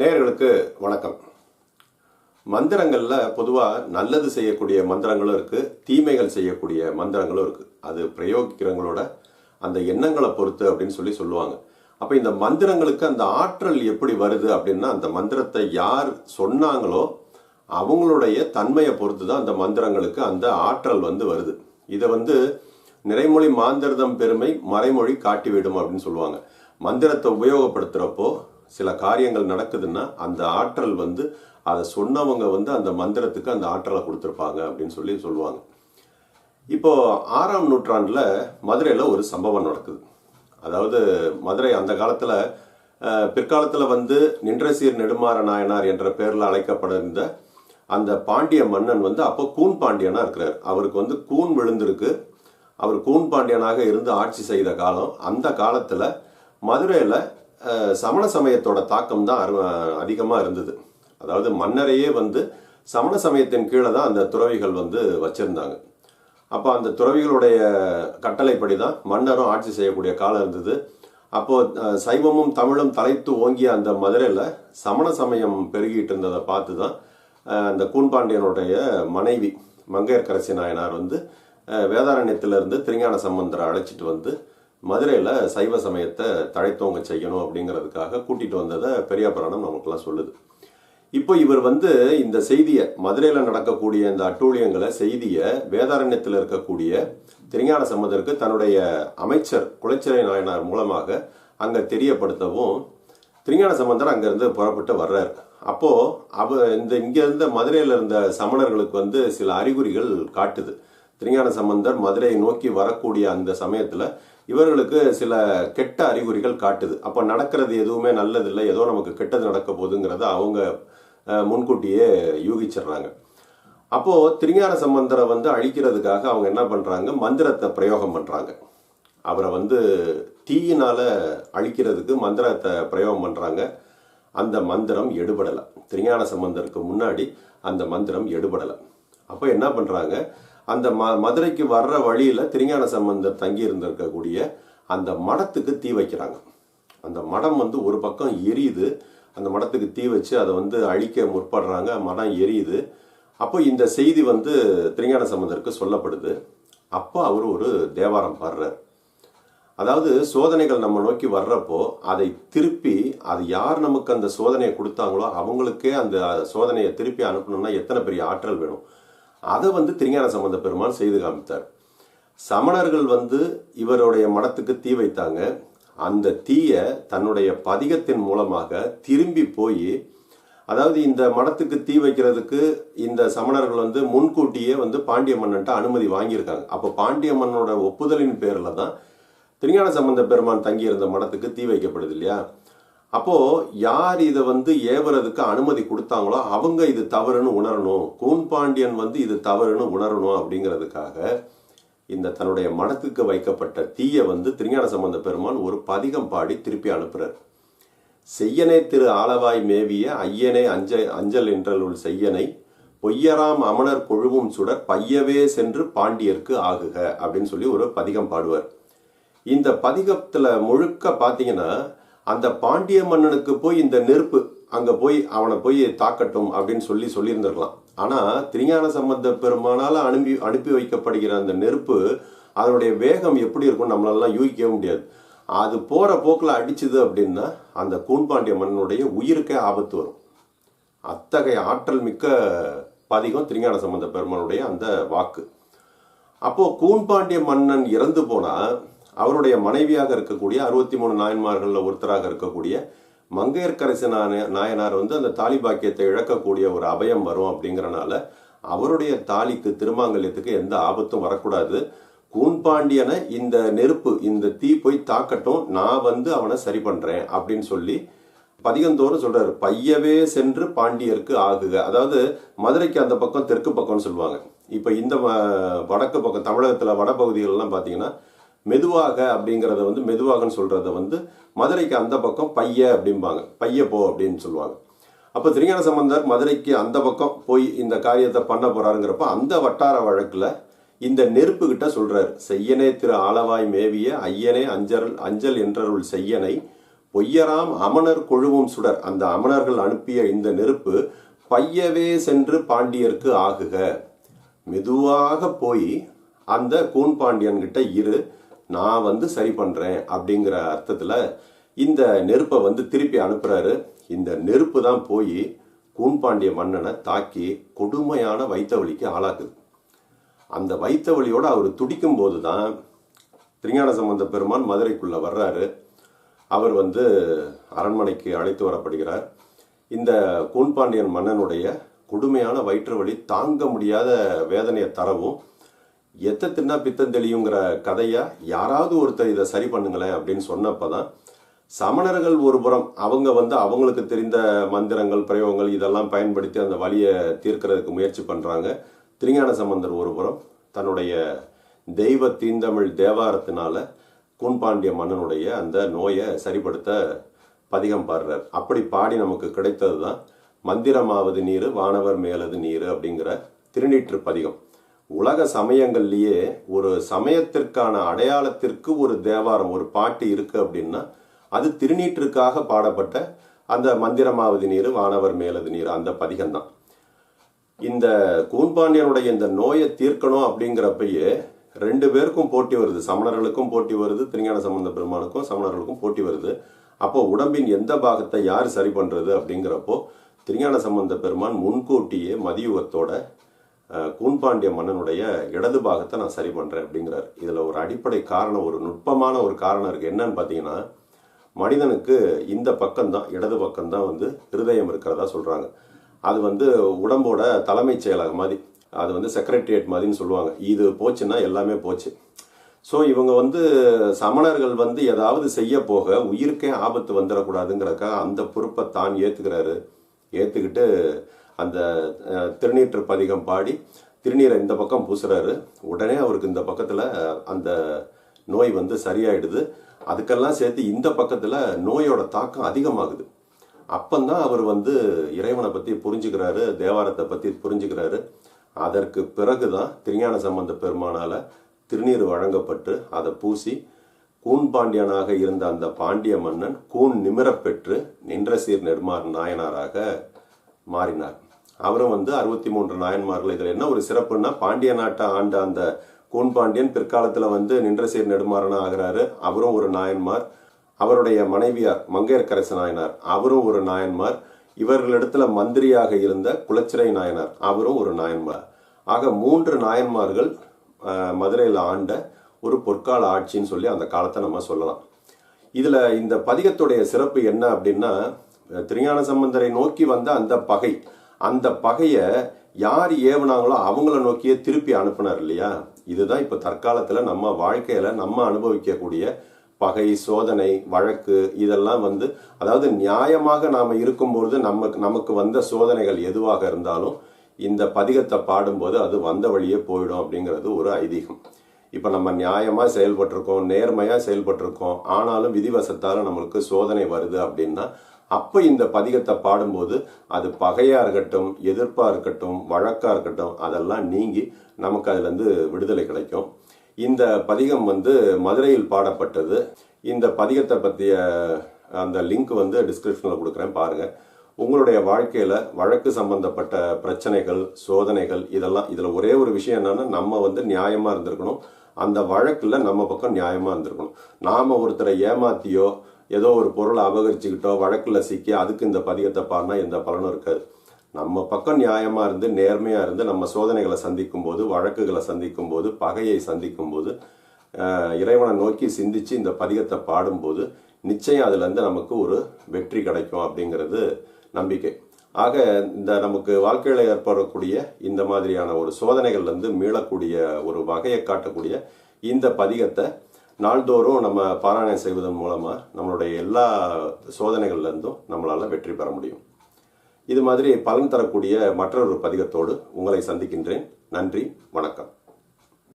நேர்களுக்கு வணக்கம். மந்திரங்களில் பொதுவாக நல்லது செய்யக்கூடிய மந்திரங்களும் இருக்குது தீமைகள் செய்யக்கூடிய மந்திரங்களும் இருக்குது அது பிரயோகிக்கிறவங்களோட அந்த எண்ணங்களை பொறுத்து அப்படின்னு சொல்லி சொல்லுவாங்க. அப்போ இந்த மந்திரங்களுக்கு அந்த ஆற்றல் எப்படி வருது அப்படின்னா அந்த மந்திரத்தை யார் சொன்னாங்களோ அவங்களுடைய தன்மையை பொறுத்து தான் அந்த மந்திரங்களுக்கு அந்த ஆற்றல் வந்து வருது. இதை வந்து நிறைமொழி மாந்திரதம் பெருமை மறைமொழி காட்டிவிடும் அப்படின்னு சொல்லுவாங்க. மந்திரத்தை உபயோகப்படுத்துகிறப்போ சில காரியங்கள் நடக்குதுன்னா அந்த ஆற்றல் வந்து அதை சொன்னவங்க வந்து அந்த மந்திரத்துக்கு அந்த ஆற்றலை கொடுத்துருப்பாங்க அப்படின்னு சொல்லி சொல்லுவாங்க. இப்போ ஆறாம் நூற்றாண்டில் மதுரையில் ஒரு சம்பவம் நடக்குது. அதாவது மதுரை அந்த காலத்தில் பிற்காலத்தில் வந்து நின்றசீர் நெடுமாற நாயனார் என்ற பெயரில் அழைக்கப்பட்டிருந்த அந்த பாண்டிய மன்னன் வந்து அப்போ கூன் பாண்டியனாக இருக்கிறார். அவருக்கு வந்து கூன் விழுந்திருக்கு. அவர் கூன் பாண்டியனாக இருந்து ஆட்சி செய்த காலம். அந்த காலத்தில் மதுரையில் சமண சமயத்தோட தாக்கம் தான் அதிகமாக இருந்தது. அதாவது மன்னரையே வந்து சமண சமயத்தின் கீழே தான் அந்த துறவிகள் வந்து வச்சுருந்தாங்க. அப்போ அந்த துறவிகளுடைய கட்டளைப்படி தான் மன்னரும் ஆட்சி செய்யக்கூடிய காலம் இருந்தது. அப்போது சைவமும் தமிழும் தலைத்து ஓங்கிய அந்த மதுரையில் சமண சமயம் பெருகிட்டு இருந்ததை பார்த்து தான் அந்த கூன்பாண்டியனுடைய மனைவி மங்கையர்கரசி நாயனார் வந்து வேதாரண்யத்திலிருந்து திருஞான சம்பந்தரை அழைச்சிட்டு வந்து மதுரையில் சைவ சமயத்தை தழைத்தோங்க செய்யணும் அப்படிங்கிறதுக்காக கூட்டிகிட்டு வந்ததை பெரியா புராணம் நமக்கெல்லாம் சொல்லுது. இப்போ இவர் வந்து இந்த செய்தியை மதுரையில் நடக்கக்கூடிய இந்த அட்டூழியங்களை செய்தியை வேதாரண்யத்தில் இருக்கக்கூடிய திருஞான சம்பந்தருக்கு தன்னுடைய அமைச்சர் குலச்சிறை நாயனார் மூலமாக அங்கே தெரியப்படுத்தவும் திருஞான சம்பந்தர் அங்கேருந்து புறப்பட்டு வர்றார். அப்போது அவ இந்த இங்கேருந்து மதுரையில் இருந்த சமணர்களுக்கு வந்து சில அறிகுறிகள் காட்டுது. திருஞான சம்பந்தர் மதுரையை நோக்கி வரக்கூடிய அந்த சமயத்தில் இவர்களுக்கு சில கெட்ட அறிகுறிகள் காட்டுது. அப்போ நடக்கிறது எதுவுமே நல்லதில்லை. ஏதோ நமக்கு கெட்டது நடக்க போகுதுங்கிறத அவங்க முன்கூட்டியே யூகிச்சிடுறாங்க. அப்போது திருஞான சம்பந்தரை வந்து அழிக்கிறதுக்காக அவங்க என்ன பண்ணுறாங்க மந்திரத்தை பிரயோகம் பண்ணுறாங்க அவரை வந்து தீயினால் அழிக்கிறதுக்கு மந்திரத்தை பிரயோகம் பண்ணுறாங்க அந்த மந்திரம் எடுபடலை. திருஞான சம்பந்தருக்கு முன்னாடி அந்த மந்திரம் எடுபடலை. அப்போ என்ன பண்ணுறாங்க அந்த ம மதுரைக்கு வர்ற வழியில் திருஞான சம்பந்தர் தங்கி இருந்திருக்கக்கூடிய அந்த மடத்துக்கு தீ வைக்கிறாங்க. அந்த மடம் வந்து ஒரு பக்கம் எரியுது. அந்த மடத்துக்கு தீ வச்சு அதை வந்து அழிக்க முற்படுறாங்க. மடம் எரியுது. அப்போ இந்த செய்தி வந்து திருஞான சம்பந்தருக்கு சொல்லப்படுது. அப்போ அவர் ஒரு தேவாரம் பாடுறார். அதாவது சோதனைகள் நம்ம நோக்கி வர்றப்போ அதை திருப்பி அது யார் நமக்கு அந்த சோதனையை கொடுத்தாங்களோ அவங்களுக்கே அந்த சோதனையை திருப்பி அனுப்பணும்னா எத்தனை பெரிய ஆற்றல் வேணும்? அதை வந்து திருஞான சம்பந்த பெருமான் செய்து காமித்தார். சமணர்கள் வந்து இவருடைய மடத்துக்கு தீ வைத்தாங்க. அந்த தீயை தன்னுடைய பதிகத்தின் மூலமாக திரும்பி போய் அதாவது இந்த மடத்துக்கு தீ வைக்கிறதுக்கு இந்த சமணர்கள் வந்து முன்கூட்டியே வந்து பாண்டிய மன்னன்ட்ட அனுமதி வாங்கியிருக்காங்க. அப்போ பாண்டிய மன்னனோட ஒப்புதலின் பேரில் தான் திருஞான சம்பந்த பெருமான் தங்கியிருந்த மடத்துக்கு தீ வைக்கப்படுது இல்லையா? அப்போ யார் இதை வந்து ஏவுறதுக்கு அனுமதி கொடுத்தாங்களோ அவங்க இது தவறுன்னு உணரணும். கூன் பாண்டியன் வந்து இது தவறுன்னு உணரணும் அப்படிங்கிறதுக்காக இந்த தன்னுடைய மனத்துக்கு வைக்கப்பட்ட தீயை வந்து திருஞான சம்பந்த பெருமான் ஒரு பதிகம் பாடி திருப்பி அனுப்புறார். செய்யனே திரு ஆலவாய் மேவிய ஐயனை அஞ்ச அஞ்சல் என்றலுள் செய்யனை பொய்யராம் அமணர் கொழுவும் சுடர் பையவே சென்று பாண்டியர்க்கு ஆகுக அப்படின்னு சொல்லி ஒரு பதிகம் பாடுவார். இந்த பதிகத்தில் முழுக்க பார்த்தீங்கன்னா அந்த பாண்டிய மன்னனுக்கு போய் இந்த நெருப்பு அங்க போய் அவனை போய் தாக்கட்டும் அப்படின்னு சொல்லி சொல்லியிருந்திருக்கலாம். ஆனா திருஞான சம்பந்த பெருமானால அனுப்பி அனுப்பி வைக்கப்படுகிற அந்த நெருப்பு அதனுடைய வேகம் எப்படி இருக்கும் நம்மளாலாம் யூகிக்கவே முடியாது. அது போற போக்குல அடிச்சுது அப்படின்னா அந்த கூண்பாண்டிய மன்னனுடைய உயிருக்கே ஆபத்து வரும். அத்தகைய ஆற்றல் மிக்க பதிகம் திருஞான சம்பந்த பெருமானுடைய அந்த வாக்கு. அப்போ கூண்பாண்டிய மன்னன் இறந்து போனா அவருடைய மனைவியாக இருக்கக்கூடிய அறுபத்தி மூணு நாயன்மார்களில் ஒருத்தராக இருக்கக்கூடிய மங்கையர்க்கரசி நாயனார் வந்து அந்த தாலி பாக்கியத்தை இழக்கக்கூடிய ஒரு அபயம் வரும் அப்படிங்கறனால அவருடைய தாலிக்கு திருமாங்கல்யத்துக்கு எந்த ஆபத்தும் வரக்கூடாது. கூன்பாண்டியனை இந்த நெருப்பு இந்த தீ போய் தாக்கட்டும் நான் வந்து அவனை சரி பண்ணுறேன் அப்படின்னு சொல்லி பதிகந்தோறும் சொல்கிறார் பையவே சென்று பாண்டியருக்கு ஆகுக. அதாவது மதுரைக்கு அந்த பக்கம் தெற்கு பக்கம்னு சொல்லுவாங்க. இப்போ இந்த ம- வடக்கு பக்கம் தமிழகத்தில் வட பகுதிகள்லாம் பாத்தீங்கன்னா மெதுவாக அப்படிங்கிறத வந்து மெதுவாகன்னு சொல்கிறத வந்து மதுரைக்கு அந்த பக்கம் பைய அப்படிம்பாங்க. பைய போ அப்படின்னு சொல்லுவாங்க. அப்போ திருஞான சம்பந்தர் மதுரைக்கு அந்த பக்கம் போய் இந்த காரியத்தை பண்ண போகிறாருங்கிறப்ப அந்த வட்டார வழக்கில் இந்த நெருப்புக்கிட்ட சொல்கிறார் செய்யனே திரு ஆலவாய் மேவிய ஐயனே அஞ்சல் அஞ்சல் என்றருள் செய்யனை பொய்யராம் அமணர் கொழுவும் சுடர். அந்த அமணர்கள் அனுப்பிய இந்த நெருப்பு பையவே சென்று பாண்டியர்க்கு ஆகுக. மெதுவாக போய் அந்த கூன் பாண்டியன்கிட்ட இரு. நான் வந்து சரி பண்ணுறேன் அப்படிங்கிற அர்த்தத்தில் இந்த நெருப்பை வந்து திருப்பி அனுப்புகிறாரு இந்த நெருப்பு தான் போய் கூன்பாண்டிய மன்னனை தாக்கி கொடுமையான வைத்தவழிக்கு ஆளாக்குது. அந்த வைத்தவழியோடு அவர் துடிக்கும் போது தான் திருஞான சம்பந்த பெருமான் மதுரைக்குள்ளே வர்றாரு. அவர் வந்து அரண்மனைக்கு அழைத்து வரப்படுகிறார். இந்த கூன்பாண்டியன் மன்னனுடைய கொடுமையான வயிற்று வலி தாங்க முடியாத வேதனையை தரவும் எத்த தின்னா பித்தம் தெளியுங்கிற கதையா? யாராவது ஒருத்தர் இதை சரி பண்ணுங்களேன் அப்படின்னு சொன்னப்பதான் சமணர்கள் ஒரு புறம் அவங்க வந்து அவங்களுக்கு தெரிந்த மந்திரங்கள் பிரயோகங்கள் இதெல்லாம் பயன்படுத்தி அந்த வழியை தீர்க்கிறதுக்கு முயற்சி பண்றாங்க. திருஞான சம்பந்தர் ஒரு புறம் தன்னுடைய தெய்வ தீந்தமிழ் தேவாரத்தினால கூன்பாண்டிய மன்னனுடைய அந்த நோயை சரிப்படுத்த பதிகம் பாடுறார். அப்படி பாடி நமக்கு கிடைத்தது தான் மந்திரமாவது நீர் வானவர் மேலது நீர் அப்படிங்கிற திருநீற்று பதிகம். உலக சமயங்கள்லேயே ஒரு சமயத்திற்கான அடையாளத்திற்கு ஒரு தேவாரம் ஒரு பாட்டு இருக்கு அப்படின்னா அது திருநீற்றுக்காக பாடப்பட்ட அந்த மந்திரமாவது நீர் வானவர் மேலது நீர் அந்த பதிகம் தான் இந்த கூன்பாண்டியனுடைய இந்த நோயை தீர்க்கணும் அப்படிங்கிறப்பயே ரெண்டு பேருக்கும் போட்டி வருது. சமணர்களுக்கும் போட்டி வருது திருஞான சம்பந்த பெருமானுக்கும் சமணர்களுக்கும் போட்டி வருது. அப்போ உடம்பின் எந்த பாகத்தை யார் சரி பண்றது அப்படிங்கிறப்போ திருஞான சம்பந்த பெருமான் முன்கூட்டியே மதியுகத்தோட கூன்பாண்டிய மன்னனுடைய இடது பாகத்தை நான் சரி பண்ணுறேன் அப்படிங்கிறார். இதில் ஒரு அடிப்படை காரணம் ஒரு நுட்பமான ஒரு காரணம் இருக்குது என்னன்னு பார்த்தீங்கன்னா மனிதனுக்கு இந்த பக்கம்தான் இடது பக்கம்தான் வந்து இருதயம் இருக்கிறதா சொல்கிறாங்க அது வந்து உடம்போட தலைமைச் செயலகம் மாதிரி அது வந்து செக்ரட்டரியேட் மாதிரின்னு சொல்லுவாங்க. இது போச்சுன்னா எல்லாமே போச்சு. ஸோ இவங்க வந்து சமணர்கள் வந்து ஏதாவது செய்ய போக உயிருக்கே ஆபத்து வந்துடக்கூடாதுங்கிறக்கா அந்த பொறுப்பை தான் ஏற்றுக்கிறாரு ஏற்றுக்கிட்டு அந்த திருநீற்று பதிகம் பாடி திருநீரை இந்த பக்கம் பூசுறாரு. உடனே அவருக்கு இந்த பக்கத்தில் அந்த நோய் வந்து சரியாயிடுது. அதுக்கெல்லாம் சேர்த்து இந்த பக்கத்தில் நோயோட தாக்கம் அதிகமாகுது. அப்பந்தான் அவர் வந்து இறைவனை பற்றி புரிஞ்சுக்கிறாரு தேவாரத்தை பற்றி புரிஞ்சுக்கிறாரு. அதற்கு பிறகு தான் திருஞான சம்பந்த பெருமானால் திருநீர் வழங்கப்பட்டு அதை பூசி கூன் பாண்டியனாக இருந்த அந்த பாண்டிய மன்னன் கூன் நிமிரப்பெற்று நின்ற சீர் நெடுமார் நாயனாராக மாறினார். அவரும் வந்து அறுபத்தி மூன்று நாயன்மார்கள். இதில் என்ன ஒரு சிறப்புன்னா பாண்டிய நாட்டை ஆண்ட அந்த கூன் பாண்டியன் பிற்காலத்தில் வந்து நின்றசீர் நெடுமாறனா ஆகிறாரு. அவரும் ஒரு நாயன்மார். அவருடைய மனைவியார் மங்கையர்க்கரசு நாயனார். அவரும் ஒரு நாயன்மார். இவர்களிடத்துல மந்திரியாக இருந்த குலச்சிறை நாயனார். அவரும் ஒரு நாயன்மார். ஆக மூன்று நாயன்மார்கள் மதுரையில் ஆண்ட ஒரு பொற்கால ஆட்சின்னு சொல்லி அந்த காலத்தை நம்ம சொல்லலாம். இதில் இந்த பதிகத்துடைய சிறப்பு என்ன அப்படின்னா திருஞான சம்பந்தரை நோக்கி வந்த அந்த பகை அந்த பகையை யார் ஏவுனாங்களோ அவங்கள நோக்கியே திருப்பி அனுப்புனார் இல்லையா? இதுதான் இப்போ தற்காலத்தில் நம்ம வாழ்க்கையில் நம்ம அனுபவிக்கக்கூடிய பகை சோதனை வழக்கு இதெல்லாம் வந்து அதாவது நியாயமாக நாம் இருக்கும்பொழுது நமக்கு நமக்கு வந்த சோதனைகள் எதுவாக இருந்தாலும் இந்த பதிகத்தை பாடும்போது அது வந்த வழியே போயிடும் அப்படிங்கிறது ஒரு ஐதீகம். இப்போ நம்ம நியாயமாக செயல்பட்டிருக்கோம் நேர்மையாக செயல்பட்டிருக்கோம் ஆனாலும் விதிவசத்தால் நம்மளுக்கு சோதனை வருது அப்படின்னா அப்போ இந்த பதிகத்தை பாடும்போது அது பகையாக இருக்கட்டும் எதிர்ப்பாக இருக்கட்டும் வழக்காக இருக்கட்டும் அதெல்லாம் நீங்கி நமக்கு அதுலேருந்து விடுதலை கிடைக்கும். இந்த பதிகம் வந்து மதுரையில் பாடப்பட்டது. இந்த பதிகத்தை பற்றிய அந்த லிங்க் வந்து டிஸ்கிரிப்ஷனில் கொடுக்குறேன் பாருங்கள் உங்களுடைய வாழ்க்கையில் வழக்கு சம்பந்தப்பட்ட பிரச்சனைகள் சோதனைகள் இதெல்லாம் இதில் ஒரே ஒரு விஷயம் என்னென்னா நம்ம வந்து நியாயமாக இருந்திருக்கணும். அந்த வழக்கில் நம்ம பக்கம் நியாயமாக இருந்திருக்கணும். நாம் ஒருத்தரை ஏமாத்தியோ ஏதோ ஒரு பொருளை அபகரிச்சுக்கிட்டோ வழக்கில் சிக்கி அதுக்கு இந்த பதிகத்தை பாடினா எந்த பலனும் இருக்காது. நம்ம பக்கம் நியாயமாக இருந்து நேர்மையாக இருந்து நம்ம சோதனைகளை சந்திக்கும் போது வழக்குகளை சந்திக்கும் போது பகையை சந்திக்கும் போது இறைவனை நோக்கி சிந்திச்சு இந்த பதிகத்தை பாடும்போது நிச்சயம் அதுலேருந்து நமக்கு ஒரு வெற்றி கிடைக்கும் அப்படிங்கிறது நம்பிக்கை. ஆக இந்த நமக்கு வாழ்க்கையில் ஏற்படக்கூடிய இந்த மாதிரியான ஒரு சோதனைகள்லேருந்து மீளக்கூடிய ஒரு வகையை காட்டக்கூடிய இந்த பதிகத்தை நாள்தோறும் நம்ம பாராயணம் செய்வதன் மூலமாக நம்மளுடைய எல்லா சோதனைகள்லேருந்தும் நம்மளால் வெற்றி பெற முடியும். இது மாதிரி பலன் தரக்கூடிய மற்றொரு பதிகத்தோடு உங்களை சந்திக்கின்றேன். நன்றி வணக்கம்.